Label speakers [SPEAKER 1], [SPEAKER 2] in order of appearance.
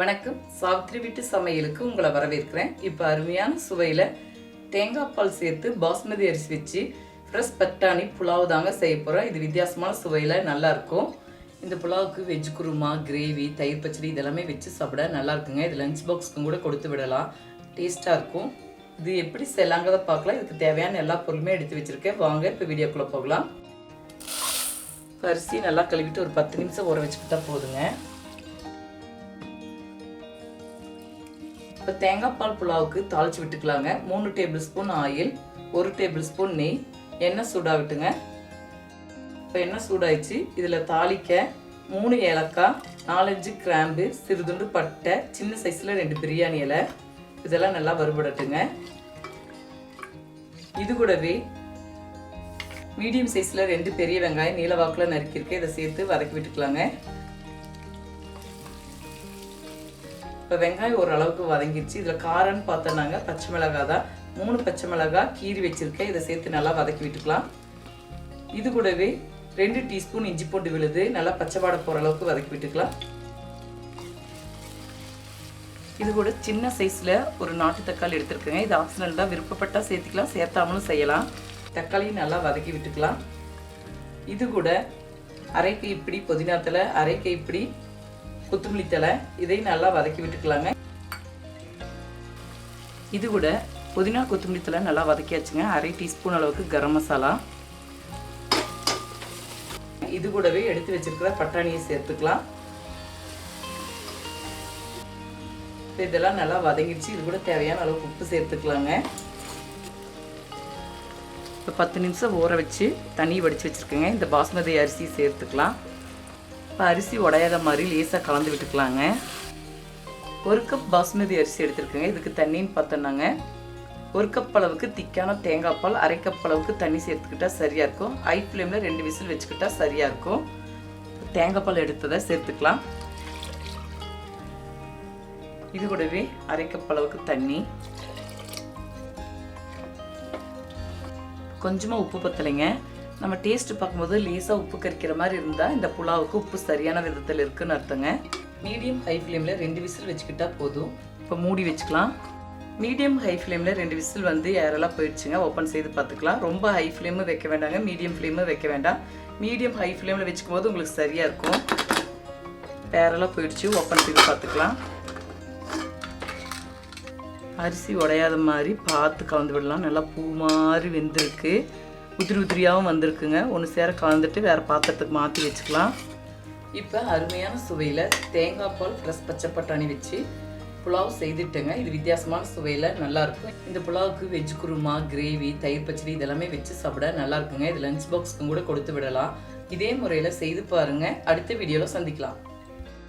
[SPEAKER 1] வணக்கம். சாவித்ரி வீட்டு சமையலுக்கு உங்களை வரவேற்கிறேன். இப்போ அருமையான சுவையில் தேங்காய் பால் சேர்த்து பாஸ்மதி அரிசி வச்சு ஃப்ரெஷ் பட்டாணி புலாவ் தாங்க செய்ய போகிறோம் இது வித்தியாசமான சுவையில் நல்லாயிருக்கும் இந்த புலாவுக்கு வெஜ் குருமா கிரேவி தயிர் பச்சடி இதெல்லாமே வச்சு சாப்பிட நல்லா இருக்குங்க. இது லஞ்ச் பாக்ஸ்க்கும் கூட கொடுத்து விடலாம். டேஸ்ட்டாக இருக்கும். இது எப்படி செய்யலாங்கிறத பார்க்கலாம். இதுக்கு தேவையான எல்லா பொருளுமே எடுத்து வச்சுருக்கேன். வாங்க இப்போ வீடியோக்குள்ளே போகலாம். இப்ப அரிசி நல்லா கழுவிட்டு ஒரு பத்து நிமிஷம் ஊற வச்சுக்கிட்டா போதுங்க. இப்போ தேங்காய் பால் புலாவுக்கு தாளிச்சு விட்டுக்கலாங்க. மூணு டேபிள் ஸ்பூன் ஆயில் ஒரு டேபிள் ஸ்பூன் நெய் எண்ணெய் சூடாக விட்டுங்க. இப்போ எண்ணெய் சூடாயிடுச்சு. இதில் தாளிக்க மூணு ஏலக்காய் நாலஞ்சு கிராம்பு சிறுதுண்டு பட்டை சின்ன சைஸில் ரெண்டு பிரியாணி இலை. இதெல்லாம் நல்லா வறுபடட்டுங்க. இது கூடவே மீடியம் சைஸில் ரெண்டு பெரிய வெங்காயம் நீல வாக்கில் நறுக்கியிருக்கேன் இதை சேர்த்து வதக்கி விட்டுக்கலாங்க. இப்போ வெங்காயம் ஓரளவுக்கு வதங்கிடுச்சு இதில் காரம்னு பார்த்தோன்னாங்க பச்சை மிளகாய் தான். மூணு பச்சை மிளகாய் கீறி வச்சுருக்கேன். இதை சேர்த்து நல்லா வதக்கி விட்டுக்கலாம். இது கூடவே ரெண்டு டீஸ்பூன் இஞ்சி பூண்டு விழுது நல்லா பச்சை வாடை போகிற அளவுக்கு வதக்கி விட்டுக்கலாம். இது கூட சின்ன சைஸில் ஒரு நாட்டு தக்காளி எடுத்துருக்கேங்க. இது ஆப்ஷனல் தான். விருப்பப்பட்டால் சேர்த்துக்கலாம் சேர்த்தாமலும் செய்யலாம். தக்காளியும் நல்லா வதக்கி விட்டுக்கலாம். இது கூட அரை கைப்பிடி புதினாத்தில் தலை அரை கைப்பிடி கொத்தமல்லி தலை இதையும் நல்லா வதக்கி விட்டுக்கலாங்க. இது கூட புதினா கொத்தமல்லி தலை நல்லா வதக்கியாச்சுங்க. அரை டீஸ்பூன் அளவுக்கு கரம் மசாலா. இது கூடவே எடுத்து வச்சிருக்கிற பட்டாணியை சேர்த்துக்கலாம். இதெல்லாம் நல்லா வதங்கிடுச்சு. இது கூட தேவையான அளவுக்கு உப்பு சேர்த்துக்கலாங்க. இப்போ பத்து நிமிஷம் ஊற வச்சு தண்ணி வடித்து வச்சுருக்கேங்க. இந்த பாஸ்மதி அரிசி சேர்த்துக்கலாம். இப்போ அரிசி உடையாத மாதிரி லேசாக கலந்து விட்டுக்கலாங்க. ஒரு கப் பாஸ்மதி அரிசி எடுத்துருக்கேங்க. இதுக்கு தண்ணின்னு பார்த்தோன்னாங்க ஒரு கப் அளவுக்கு திக்கான தேங்காய் பால் அரை கப் அளவுக்கு தண்ணி சேர்த்துக்கிட்டா சரியாக இருக்கும். ஹை ஃப்ளேமில் ரெண்டு விசில் வச்சுக்கிட்டா சரியாக இருக்கும். தேங்காய் பால் எடுத்ததை சேர்த்துக்கலாம். இது கூடவே அரை கப் அளவுக்கு தண்ணி. கொஞ்சமாக உப்பு பத்தலைங்க. நம்ம டேஸ்ட் பார்க்கும்போது லேசாக உப்பு கறிக்கிற மாதிரி இருந்தால் இந்த புலாவுக்கு உப்பு சரியான விதத்தில் இருக்குன்னு அர்த்தங்க. மீடியம் ஹை ஃப்ளேமில் ரெண்டு விசில் வச்சுக்கிட்டா போதும். இப்போ மூடி வச்சுக்கலாம். மீடியம் ஹை ஃப்ளேமில் ரெண்டு விசில் வந்து ஏரெல்லாம் போயிடுச்சுங்க. ஓப்பன் செய்து பார்த்துக்கலாம். ரொம்ப ஹை ஃப்ளேமும் வைக்க வேண்டாங்க. மீடியம் ஃப்ளேமும் வைக்க வேண்டாம். மீடியம் ஹை ஃப்ளேமில் வச்சுக்கும் போது உங்களுக்கு சரியாக இருக்கும். ஏரெல்லாம் போயிடுச்சு. ஓப்பன் செய்து பார்த்துக்கலாம். அரிசி உடையாத மாதிரி பார்த்து கலந்து விடலாம். நல்லா பூ மாதிரி வெந்திருக்கு. உதிரி உதிரியாகவும் வந்திருக்குங்க. ஒன்று சேர கலந்துட்டு வேறு பாத்திரத்துக்கு மாற்றி வச்சுக்கலாம். இப்போ அருமையான சுவையில் தேங்காய் பால் ஃப்ரெஷ் பச்சை பட்டாணி வச்சு புலாவ் செய்துட்டேங்க. இது வித்தியாசமான சுவையில் நல்லாயிருக்கும் இந்த புலாவுக்கு வெஜ் குருமா கிரேவி தயிர் பச்சடி இதெல்லாமே வச்சு சாப்பிட நல்லா இருக்குங்க. இது லஞ்ச் பாக்ஸ்க்கும் கூட கொடுத்து விடலாம். இதே முறையில் செய்து பாருங்கள் அடுத்த வீடியோவில் சந்திக்கலாம்.